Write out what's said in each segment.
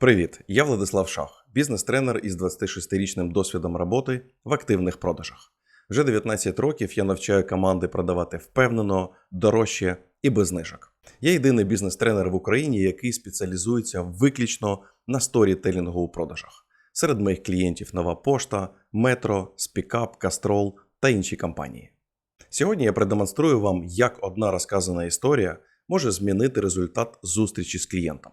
Привіт, я Владислав Шах, бізнес-тренер із 26-річним досвідом роботи в активних продажах. Вже 19 років я навчаю команди продавати впевнено, дорожче і без знижок. Я єдиний бізнес-тренер в Україні, який спеціалізується виключно на сторітелінгу у продажах. Серед моїх клієнтів нова пошта, метро, спікап, кастрол та інші компанії. Сьогодні я продемонструю вам, як одна розказана історія може змінити результат зустрічі з клієнтом.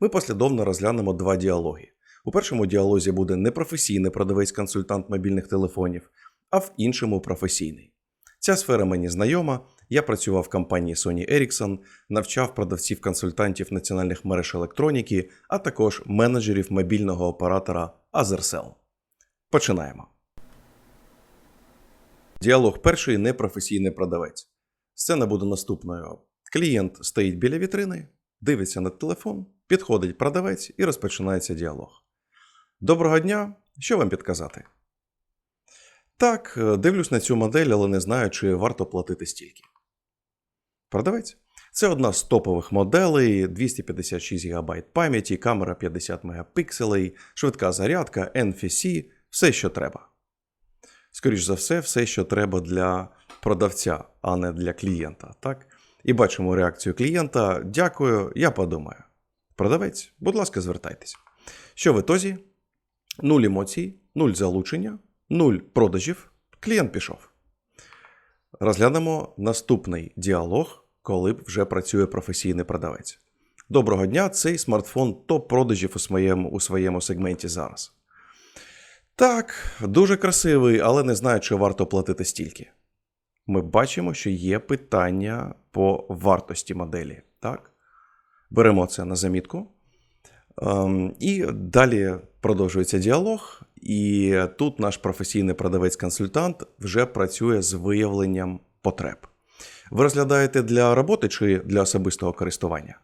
Ми послідовно розглянемо два діалоги. У першому діалозі буде непрофесійний продавець-консультант мобільних телефонів, а в іншому професійний. Ця сфера мені знайома. Я працював в компанії Sony Ericsson, навчав продавців-консультантів національних мереж електроніки, а також менеджерів мобільного оператора Azercell. Починаємо. Діалог перший непрофесійний продавець. Сцена буде наступною. Клієнт стоїть біля вітрини, дивиться на телефон, підходить продавець і розпочинається діалог. Доброго дня! Що вам підказати? Так, е, дивлюсь на цю модель, але не знаю, чи варто платити стільки. Продавець. Це одна з топових моделей, 256 ГБ пам'яті, камера 50 мегапікселей, швидка зарядка, NFC, все, що треба. Скоріш за все, все, що треба для продавця, а не для клієнта. Так? І бачимо реакцію клієнта. Дякую, я подумаю. Продавець, будь ласка, звертайтеся. Що в ітозі? Нуль емоцій, нуль залучення, нуль продажів. Клієнт пішов. Розглянемо наступний діалог, коли вже працює професійний продавець. Доброго дня, цей смартфон топ продажів у своєму, у своєму сегменті зараз. Так, дуже красивий, але не знаю, чи варто платити стільки. Ми бачимо, що є питання по вартості моделі. Так? Беремо це на замітку. Ем, і далі продовжується діалог, і тут наш професійний продавець-консультант вже працює з виявленням потреб. Ви розглядаєте для роботи чи для особистого користування?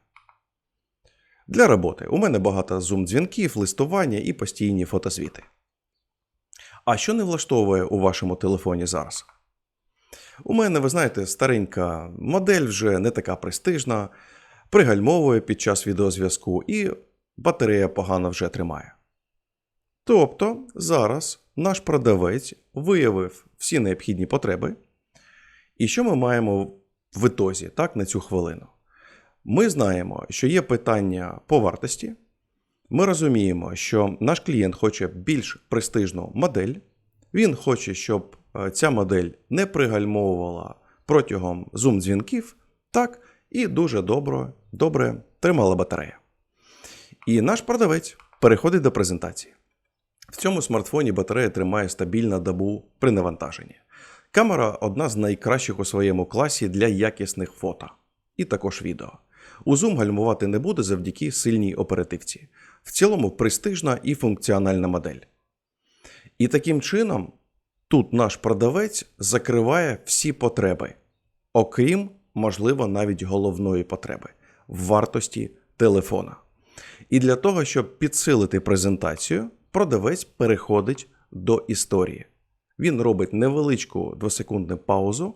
Для роботи. У мене багато зум-дзвінків, листування і постійні фотозвіти. А що не влаштовує у вашому телефоні зараз? У мене, ви знаєте, старенька модель вже не така престижна, пригальмовує під час відеозв'язку і батарея погано вже тримає. Тобто зараз наш продавець виявив всі необхідні потреби. І що ми маємо в ітозі так, на цю хвилину? Ми знаємо, що є питання по вартості. Ми розуміємо, що наш клієнт хоче більш престижну модель. Він хоче, щоб е, ця модель не пригальмовувала протягом зум-дзвінків, так, і дуже добре, добре тримала батарея. І наш продавець переходить до презентації. В цьому смартфоні батарея тримає стабільно добу при навантаженні. Камера одна з найкращих у своєму класі для якісних фото і також відео. У Zoom гальмувати не буде завдяки сильній оперативці. В цілому престижна і функціональна модель. І таким чином тут наш продавець закриває всі потреби, окрім, можливо, навіть головної потреби в вартості телефона. І для того, щоб підсилити презентацію, продавець переходить до історії. Він робить невеличку двосекундну паузу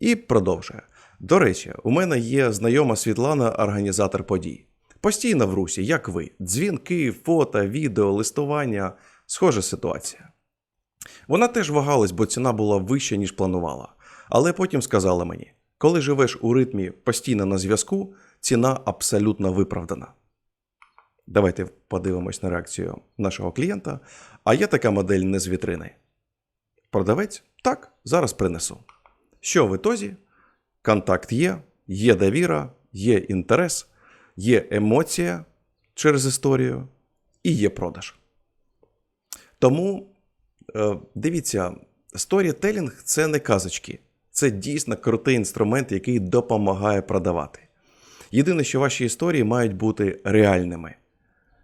і продовжує. До речі, у мене є знайома Світлана, організатор подій. Постійно в русі, як ви, дзвінки, фото, відео, листування, схожа ситуація. Вона теж вагалась, бо ціна була вища, ніж планувала. Але потім сказала мені: коли живеш у ритмі постійно на зв'язку, ціна абсолютно виправдана. Давайте подивимось на реакцію нашого клієнта. А є така модель не з вітрини. Продавець? Так, зараз принесу. Що в ітозі? Контакт є, є довіра, є інтерес, є емоція через історію і є продаж. Тому е, дивіться, сторітелінг це не казочки, це дійсно крутий інструмент, який допомагає продавати. Єдине, що ваші історії мають бути реальними.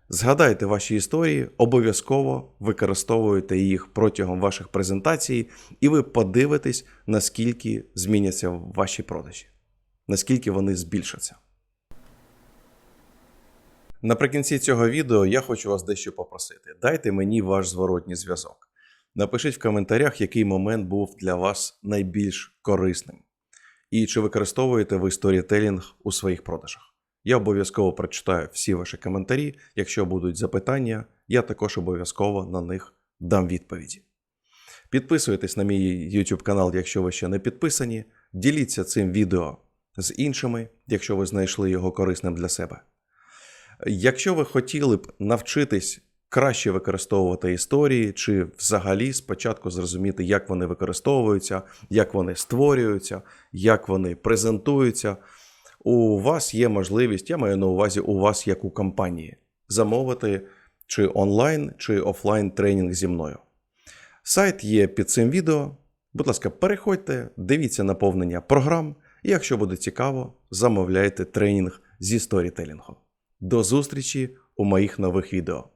Згадайте ваші історії, обов'язково використовуйте їх протягом ваших презентацій, і ви подивитесь, наскільки зміняться ваші продажі, наскільки вони збільшаться. Наприкінці цього відео я хочу вас дещо попросити. Дайте мені ваш зворотній зв'язок. Напишіть в коментарях, який момент був для вас найбільш корисним. І чи використовуєте ви сторітелінг у своїх продажах. Я обов'язково прочитаю всі ваші коментарі. Якщо будуть запитання, я також обов'язково на них дам відповіді. Підписуйтесь на мій YouTube канал, якщо ви ще не підписані. Діліться цим відео з іншими, якщо ви знайшли його корисним для себе. Якщо ви хотіли б навчитись краще використовувати історії, чи взагалі спочатку зрозуміти, як вони використовуються, як вони створюються, як вони презентуються, у вас є можливість, я маю на увазі у вас як у компанії, замовити чи онлайн, чи офлайн тренінг зі мною. Сайт є під цим відео. Будь ласка, переходьте, дивіться наповнення програм, і якщо буде цікаво, замовляйте тренінг зі сторітелінгу. До зустрічі у моїх нових відео.